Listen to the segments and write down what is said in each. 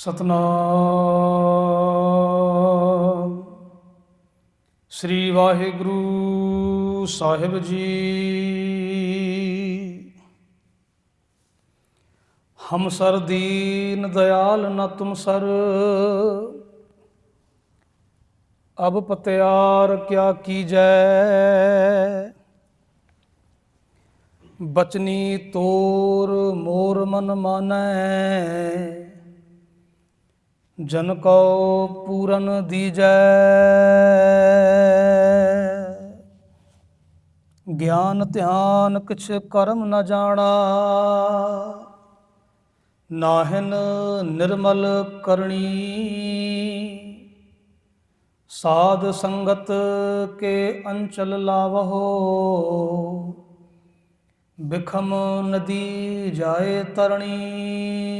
ਸਤਨਾਮ। ਸ੍ਰੀ ਵਾਹਿਗੁਰੂ ਸਾਹਿਬ ਜੀ। ਹਮ sir ਦੀਨ ਦਇਆਲ ਨ ਤੁਮ sir. ਅਬ ਪਤਿਆਰ ਕਿਆ ਕੀਜੈ। ਬਚਨੀ ਤੋਰ ਮੋਰ ਮਨ ਮਾਨੈ। ਜਨ ਕੋ ਪੂਰਨ ਦੀਜੈ। ਗਿਆਨ ਧਿਆਨ ਕਿਛ ਕਰਮ ਨ ਜਾਣਾ। ਨਾਹਿਨ ਨਿਰਮਲ ਕਰਣੀ ਸਾਧ ਸੰਗਤ ਕੇ ਅੰਚਲ ਲਾਵਹੋ। ਬਿਖਮ ਨਦੀ ਜਾਏ ਤਰਣੀ।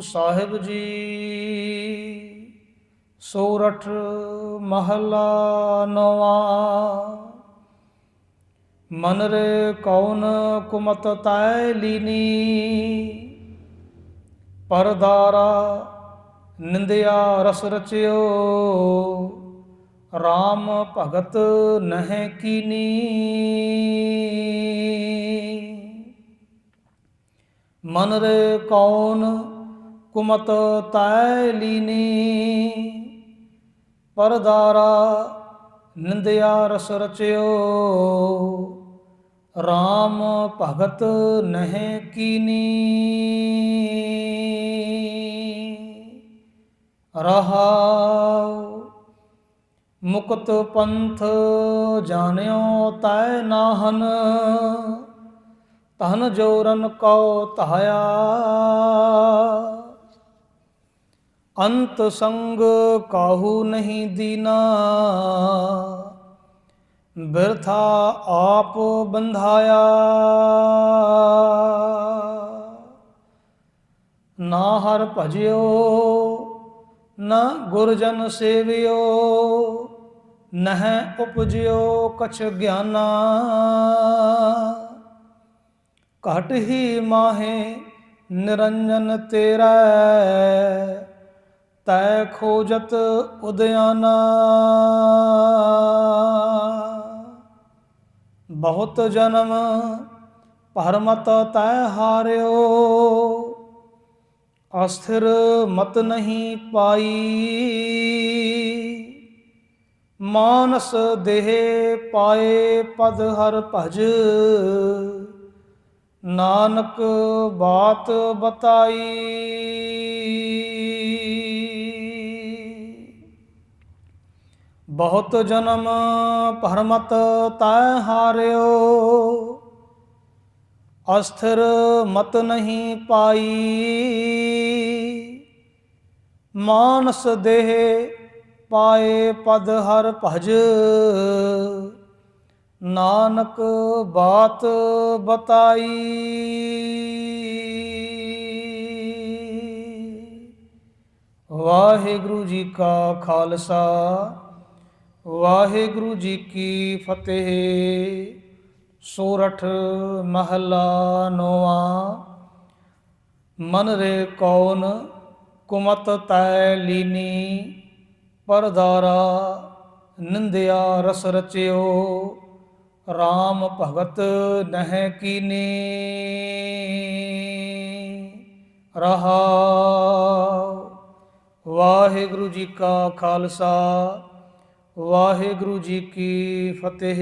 ਸਾਹਿਬ ਜੀ, ਸੋਰਠ ਮਹਲਾ ਨਵਾ। ਮਨ ਰੇ ਕੌਣ ਕੁਮਤ ਤੈ ਲੀਨੀ। ਪਰਦਾਰਾ ਨਿੰਦਿਆ ਰਸ ਰਚਿਓ। RAM ਭਗਤ ਨਹਿ ਕੀਨੀ। ਮਨ ਰੇ ਕੌਣ ਕੁਮਤ ਤੈ ਲੀਨੀ, ਪਰਦਾਰਾ ਨਿੰਦਿਆ ਰਸ ਰਚਿਓ। RAM ਭਗਤ ਨਹਿ ਕੀਨੀ। ਰਹਾਉ ਮੁਕਤ ਪੰਥ ਜਾਣਿਓ ਤੈ ਨਾਹਨ ਤਨ ਜੋਰਨ ਕਉ ਧਾਇਆ। ਅੰਤ ਸੰਗ ਕਾਹੂ ਨਹੀਂ ਦੀਨਾ। ਬਿਰਥਾ ਆਪ ਬੰਧਾਇਆ। ਨਾ ਹਰ ਭਜਿਓ, ਨਾ ਗੁਰਜਨ ਸੇਵਿਓ, ਨਹਿ ਉਪਜਿਓ ਕਛ ਗਿਆਨਾ। ਘਟ ਹੀ ਮਾਹੇ ਨਿਰੰਜਨ ਤੇਰਾ। ਤੈ ਖੋਜਤ ਉਦਿਆਨਾ ਬਹੁਤ ਜਨਮ ਪਰਮਤ ਤੈ ਹਾਰਿਓ, ਅਸਥਿਰ ਮਤ ਨਹੀਂ ਪਾਈ। ਮਾਨਸ ਦੇਹ ਪਾਏ ਪਦ ਹਰ ਭਜ, ਨਾਨਕ ਬਾਤ ਬਤਾਈ। ਬਹੁਤ ਜਨਮ ਪਰਮਤ ਤੈ ਹਾਰਿਓ। ਅਸਥਿਰ ਮਤ ਨਹੀਂ ਪਾਈ। ਮਾਨਸ ਦੇਹ ਪਾਏ ਪਦ ਹਰ ਭਜ। ਨਾਨਕ ਬਾਤ ਬਤਾਈ। ਵਾਹਿਗੁਰੂ ਜੀ ਕਾ ਖਾਲਸਾ। ਵਾਹਿਗੁਰੂ ਜੀ ਕੀ ਫਤਿਹ। ਸੋਰਠ ਮਹਲਾ ਨੋਆ ਮਨ ਰੇ ਕੌਣ ਕੁਮਤ ਤੈ ਲੀਨੀ। ਪਰਦਾਰਾ ਨਿੰਦਿਆ ਰਸ ਰਚਿਓ। RAM ਭਗਤ ਨਹਿ ਕੀਨੀ। ਰਹਾਉ। ਵਾਹਿਗੁਰੂ ਜੀ ਕਾ ਖਾਲਸਾ। ਵਾਹਿਗੁਰੂ ਜੀ ਕੀ ਫਤਿਹ।